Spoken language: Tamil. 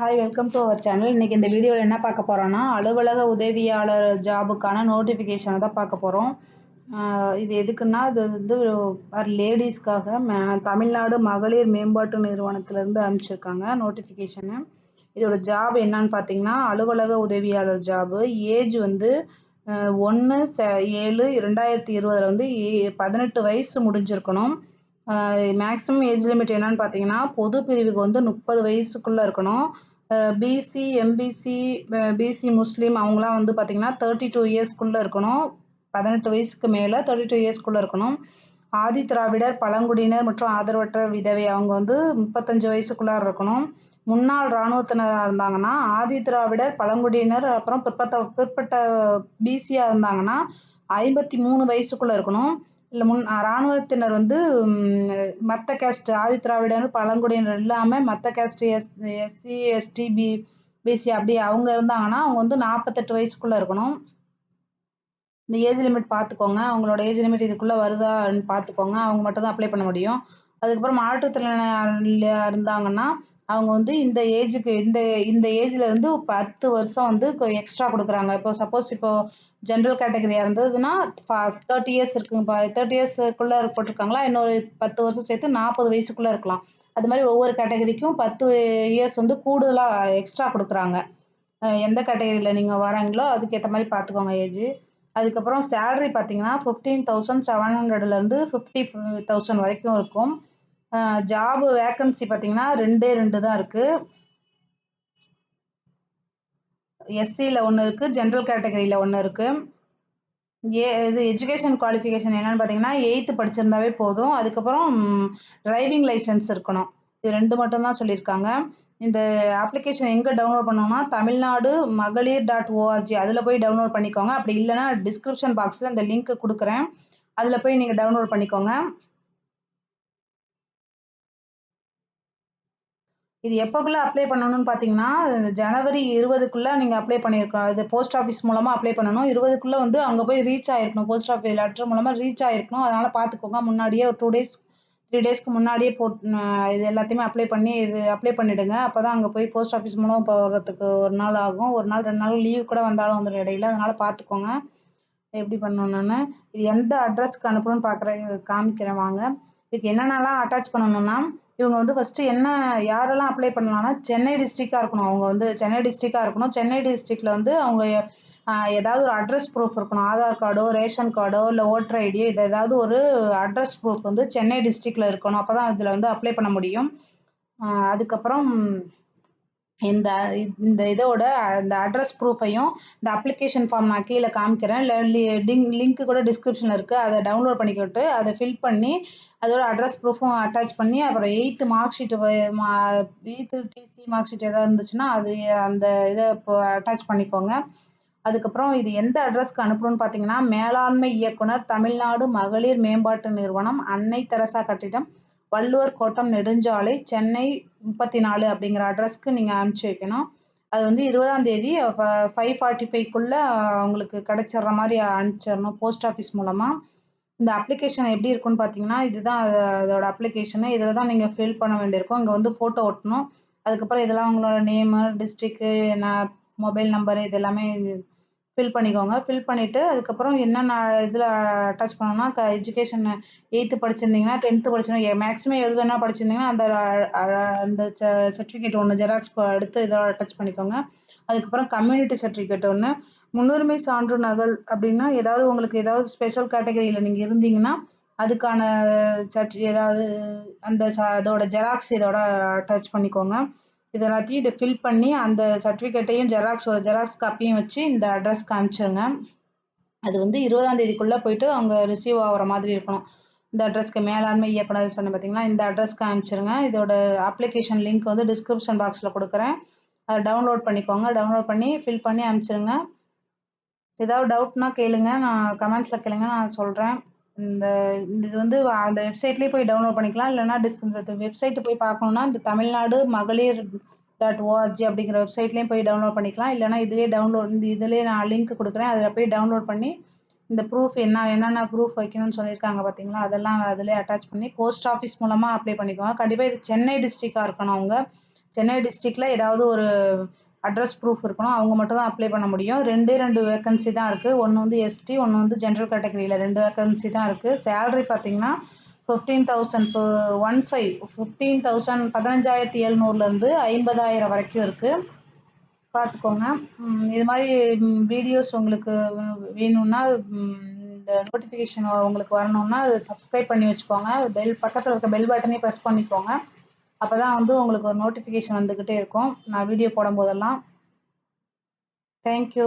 Hi welcome to our channel இன்றைக்கி இந்த வீடியோவில் என்ன பார்க்க போகிறோன்னா அலுவலக உதவியாளர் ஜாபுக்கான நோட்டிஃபிகேஷனை தான் பார்க்க போகிறோம் இது எதுக்குன்னா இது வந்து லேடிஸ்க்காக தமிழ்நாடு மகளிர் மேம்பாட்டு நிறுவனத்திலேருந்து அனுப்பிச்சிருக்காங்க நோட்டிஃபிகேஷனு இதோட ஜாப் என்னன்னு பார்த்தீங்கன்னா அலுவலக உதவியாளர் ஜாபு ஏஜ் வந்து ஒன்று ச ஏழு ரெண்டாயிரத்தி இருபதில் வந்து பதினெட்டு வயசு முடிஞ்சிருக்கணும். மேக்ஸிமம் ஏஜ் லிமிட் என்னன்னு பார்த்தீங்கன்னா பொது பிரிவுக்கு வந்து முப்பது வயசுக்குள்ளே இருக்கணும். பிசி எம்பிசி பிசி முஸ்லீம் அவங்களாம் வந்து பார்த்திங்கன்னா தேர்ட்டி டூ இயர்ஸ்க்குள்ளே இருக்கணும். பதினெட்டு வயசுக்கு மேலே தேர்ட்டி டூ இயர்ஸ்க்குள்ளே இருக்கணும். ஆதி திராவிடர் பழங்குடியினர் மற்றும் ஆதரவற்ற விதவை அவங்க வந்து முப்பத்தஞ்சு வயசுக்குள்ளார இருக்கணும். முன்னாள் இராணுவத்தினராக இருந்தாங்கன்னா ஆதி திராவிடர் பழங்குடியினர் அப்புறம் பிற்பட்ட பிற்பட்ட பிசியாக இருந்தாங்கன்னா ஐம்பத்தி மூணு வயசுக்குள்ளே இருக்கணும். இல்லை முன் இராணுவத்தினர் வந்து மற்ற கேஸ்ட் ஆதி திராவிடர் பழங்குடியினர் இல்லாமல் மற்ற caste S SC ST B BC அப்படி அவங்க இருந்தாங்கன்னா அவங்க வந்து நாற்பத்தெட்டு வயசுக்குள்ளே இருக்கணும். இந்த ஏஜ் லிமிட் பார்த்துக்கோங்க அவங்களோட ஏஜ் லிமிட் இதுக்குள்ளே வருதான்னு பார்த்துக்கோங்க அவங்க மட்டும் தான் அப்ளை பண்ண முடியும். அதுக்கப்புறம் மாற்றுத்திறனாளியாக இருந்தாங்கன்னா அவங்க வந்து இந்த ஏஜுக்கு இந்த இந்த ஏஜ்ல இருந்து பத்து வருஷம் வந்து எக்ஸ்ட்ரா கொடுக்குறாங்க. இப்போ சப்போஸ் இப்போ ஜென்ரல் கேட்டகரியாக இருந்ததுன்னா தேர்ட்டி இயர்ஸ் இருக்குங்க தேர்ட்டி இயர்ஸுக்குள்ளே போட்டிருக்காங்களா? இன்னொரு பத்து வருஷம் சேர்த்து நாற்பது வயசுக்குள்ளே இருக்கலாம். அது மாதிரி ஒவ்வொரு கேட்டகரிக்கும் பத்து இயர்ஸ் வந்து கூடுதலாக எக்ஸ்ட்ரா கொடுக்குறாங்க. எந்த கேட்டகரியில் நீங்கள் வராங்களோ அதுக்கேற்ற மாதிரி பார்த்துக்கோங்க ஏஜ் அதுக்கப்புறம் சேலரி பார்த்தீங்கன்னா ஃபிஃப்டீன் தௌசண்ட் செவன் ஹண்ட்ரட்லேருந்து ஃபிஃப்டி தௌசண்ட் வரைக்கும் இருக்கும். ஜாபு வேக்கன்சி பார்த்தீங்கன்னா ரெண்டே ரெண்டு தான் இருக்குது எஸ்சியில் ஒன்று இருக்குது ஜென்ரல் கேட்டகரியில் ஒன்று இருக்குது ஏ இது எஜுகேஷன் குவாலிஃபிகேஷன் என்னென்னு பார்த்தீங்கன்னா எயித்து படிச்சிருந்தாவே போதும். அதுக்கப்புறம் டிரைவிங் லைசன்ஸ் இருக்கணும். இது ரெண்டு மட்டும்தான் சொல்லியிருக்காங்க. இந்த அப்ளிகேஷன் எங்கே டவுன்லோட் பண்ணோம்னா தமிழ்நாடு மகளிர் டாட் ஓஆர்ஜி அதில் போய் டவுன்லோட் பண்ணிக்கோங்க. அப்படி இல்லைன்னா டிஸ்கிரிப்ஷன் பாக்ஸில் இந்த லிங்க் கொடுக்குறேன். அதில் போய் நீங்கள் டவுன்லோட் பண்ணிக்கோங்க. இது எப்போக்குள்ளே அப்ளை பண்ணணும்னு பார்த்தீங்கன்னா ஜனவரி இருபதுக்குள்ளே நீங்கள் அப்ளை பண்ணியிருக்கோம் இது போஸ்ட் ஆஃபீஸ் மூலமாக அப்ளை பண்ணணும். இருபதுக்குள்ளே வந்து அங்கே போய் ரீச் ஆகிருக்கணும் போஸ்ட் ஆஃபீஸ் லெட்டர் மூலமாக ரீச் ஆகிருக்கணும் அதனால் பார்த்துக்கோங்க முன்னாடியே ஒரு டூ டேஸ் த்ரீ டேஸ்க்கு முன்னாடியே போட் இது எல்லாத்தையுமே அப்ளை பண்ணி இது அப்ளை பண்ணிவிடுங்க அப்போ தான் அங்கே போய் போஸ்ட் ஆஃபீஸ் மூலமாக போகிறதுக்கு ஒரு நாள் ஆகும். ஒரு நாள் ரெண்டு நாள் லீவ் கூட வந்தாலும் வந்துடும் இடையில. அதனால் பார்த்துக்கோங்க எப்படி பண்ணணும்னு இது எந்த அட்ரஸ்க்கு அனுப்பணும்னு பார்க்குறேன் காமிக்கிறேன் வாங்க. இதுக்கு என்னென்னலாம் அட்டாச் பண்ணணும்னா இவங்க வந்து ஃபஸ்ட்டு என்ன யாரெல்லாம் அப்ளை பண்ணலாம்னா சென்னை டிஸ்ட்ரிக்டாக இருக்கணும். அவங்க வந்து சென்னை டிஸ்ட்ரிக்டாக இருக்கணும். சென்னை டிஸ்ட்ரிக்டில் வந்து அவங்க ஏதாவது ஒரு அட்ரஸ் ப்ரூஃப் இருக்கணும். ஆதார் கார்டோ ரேஷன் கார்டோ இல்லை ஓட்டர் ஐடியோ இது ஏதாவது ஒரு அட்ரஸ் ப்ரூஃப் வந்து சென்னை டிஸ்ட்ரிக்டில் இருக்கணும். அப்போ தான் இதில் வந்து அப்ளை பண்ண முடியும். அதுக்கப்புறம் இந்த இந்த இதோட இந்த அட்ரஸ் ப்ரூஃபையும் இந்த அப்ளிகேஷன் ஃபார்ம் நான் கீழே காமிக்கிறேன். லிங்க் கூட டிஸ்கிரிப்ஷனில் இருக்குது அதை டவுன்லோட் பண்ணிக்கிட்டு அதை ஃபில் பண்ணி அதோட அட்ரஸ் ப்ரூஃபும் அட்டாச் பண்ணி அப்புறம் eighth mark sheet eighth TC mark sheet எதாவது இருந்துச்சுன்னா அது அந்த இதை இப்போ அட்டாச் பண்ணிக்கோங்க. அதுக்கப்புறம் இது எந்த அட்ரஸ்க்கு அனுப்பணும்னு பார்த்தீங்கன்னா மேலாண்மை இயக்குனர் தமிழ்நாடு மகளிர் மேம்பாட்டு நிறுவனம் அன்னை தெரசா கட்டிடம். வள்ளுவர் கோட்டம் நெடுஞ்சாலை சென்னை முப்பத்தி நாலு அப்படிங்கிற அட்ரஸ்க்கு நீங்கள் அனுப்பிச்சி வைக்கணும். அது வந்து இருபதாம் தேதி ஃபைவ் ஃபார்ட்டி ஃபைவ்க்குள்ளே உங்களுக்கு கிடச்சிட்ற மாதிரி அனுப்பிச்சிடணும் போஸ்ட் ஆஃபீஸ் மூலமாக இந்த அப்ளிகேஷன் எப்படி இருக்குன்னு பார்த்தீங்கன்னா இதுதான் அதோட அப்ளிகேஷனு இதில் தான் நீங்கள் ஃபில் பண்ண வேண்டியிருக்கும். இங்கே வந்து ஃபோட்டோ ஒட்டணும். அதுக்கப்புறம் இதெல்லாம் உங்களோட நேமு டிஸ்ட்ரிக்கு நான் மொபைல் நம்பரு இது எல்லாமே ஃபில் பண்ணிக்கோங்க. ஃபில் பண்ணிவிட்டு அதுக்கப்புறம் என்னென்ன இதில் அட்டாச் பண்ணணும்னா க எஜுகேஷன் எயித்து படிச்சிருந்தீங்கன்னா டென்த்து படிச்சிருந்தீங்க மேக்ஸிமம் எது வேணால் படிச்சிருந்தீங்கன்னா அந்த அந்த சர்டிஃபிகேட் ஒன்று ஜெராக்ஸ் எடுத்து இதை அட்டாச் பண்ணிக்கோங்க. அதுக்கப்புறம் கம்யூனிட்டி சர்டிஃபிகேட் ஒன்று முன்னுரிமை சான்று நகல் அப்படின்னா ஏதாவது உங்களுக்கு ஏதாவது ஸ்பெஷல் கேட்டகரியில் நீங்கள் இருந்தீங்கன்னா அதுக்கான சர்டி ஏதாவது அந்த ச அதோட ஜெராக்ஸ் இதோட அட்டாச் பண்ணிக்கோங்க. இது எல்லாத்தையும் இதை ஃபில் பண்ணி அந்த சர்டிஃபிகேட்டையும் ஜெராக்ஸ் ஒரு ஜெராக்ஸ் காப்பியும் வச்சு இந்த அட்ரஸ்க்கு காமிச்சிருங்க. அது வந்து இருபதாம் தேதிக்குள்ளே போயிட்டு அவங்க ரிசீவ் ஆகிற மாதிரி இருக்கணும். இந்த அட்ரஸ்க்கு மேலாண்மை இயக்குனர் சொன்னேன் பார்த்தீங்களா இந்த அட்ரஸ்க்கு அனுப்பிச்சிருங்க இதோட அப்ளிகேஷன் லிங்க் வந்து டிஸ்கிரிப்ஷன் பாக்ஸில் கொடுக்குறேன். அதை டவுன்லோட் பண்ணிக்கோங்க. டவுன்லோட் பண்ணி ஃபில் பண்ணி அனுப்பிச்சிருங்க. ஏதாவது டவுட்னா கேளுங்க. நான் கமெண்ட்ஸில் கேளுங்க. நான் சொல்கிறேன் இந்த இது வந்து அந்த வெப்சைட்லேயே போய் டவுன்லோட் பண்ணிக்கலாம். இல்லைனா டிஸ் இந்த வெப்சைட்டு போய் பார்க்கணுன்னா இந்த தமிழ்நாடு மகளிர் டாட் ஓஆர்ஜி அப்படிங்கிற வெப்சைட்லேயும் போய் டவுன்லோட் பண்ணிக்கலாம். இல்லைனா இதுலேயே டவுன்லோட் இந்த இதுலேயே நான் லிங்க் கொடுக்குறேன். அதில் போய் டவுன்லோட் பண்ணி இந்த ப்ரூஃப் என்ன என்னென்ன ப்ரூஃப் வைக்கணும்னு சொல்லியிருக்காங்க பார்த்தீங்களா அதெல்லாம் அதிலே அட்டாச் பண்ணி போஸ்ட் ஆஃபீஸ் மூலமாக அப்ளை பண்ணிக்கோங்க. கண்டிப்பாக இது சென்னை டிஸ்ட்ரிக்டாக இருக்கணும் அவங்க. சென்னை டிஸ்ட்ரிக்டில் ஏதாவது ஒரு அட்ரஸ் ப்ரூஃப் இருக்கணும். அவங்க மட்டும் தான் அப்ளை பண்ண முடியும். ரெண்டே ரெண்டு வேகன்சி தான் இருக்குது ஒன்று வந்து எஸ்டி ஒன்று வந்து ஜென்ரல் கேட்டகரியில் ரெண்டு வேகன்சி தான் இருக்குது சேலரி பார்த்தீங்கன்னா fifteen thousand one five fifteen thousand பதினஞ்சாயிரத்தி எழுநூறுலேருந்து ஐம்பதாயிரம் வரைக்கும் இருக்குது பார்த்துக்கோங்க. இது மாதிரி வீடியோஸ் உங்களுக்கு வேணும்னா இந்த நோட்டிஃபிகேஷன் உங்களுக்கு வரணும்னா சப்ஸ்கிரைப் பண்ணி வச்சுக்கோங்க. பெல் பக்கத்தில் இருக்க பெல் பட்டனே ப்ரெஸ் பண்ணிக்கோங்க. அப்போ தான் வந்து உங்களுக்கு ஒரு நோட்டிஃபிகேஷன் வந்துக்கிட்டே இருக்கும். நான் வீடியோ போடும்போதெல்லாம். தேங்க்யூ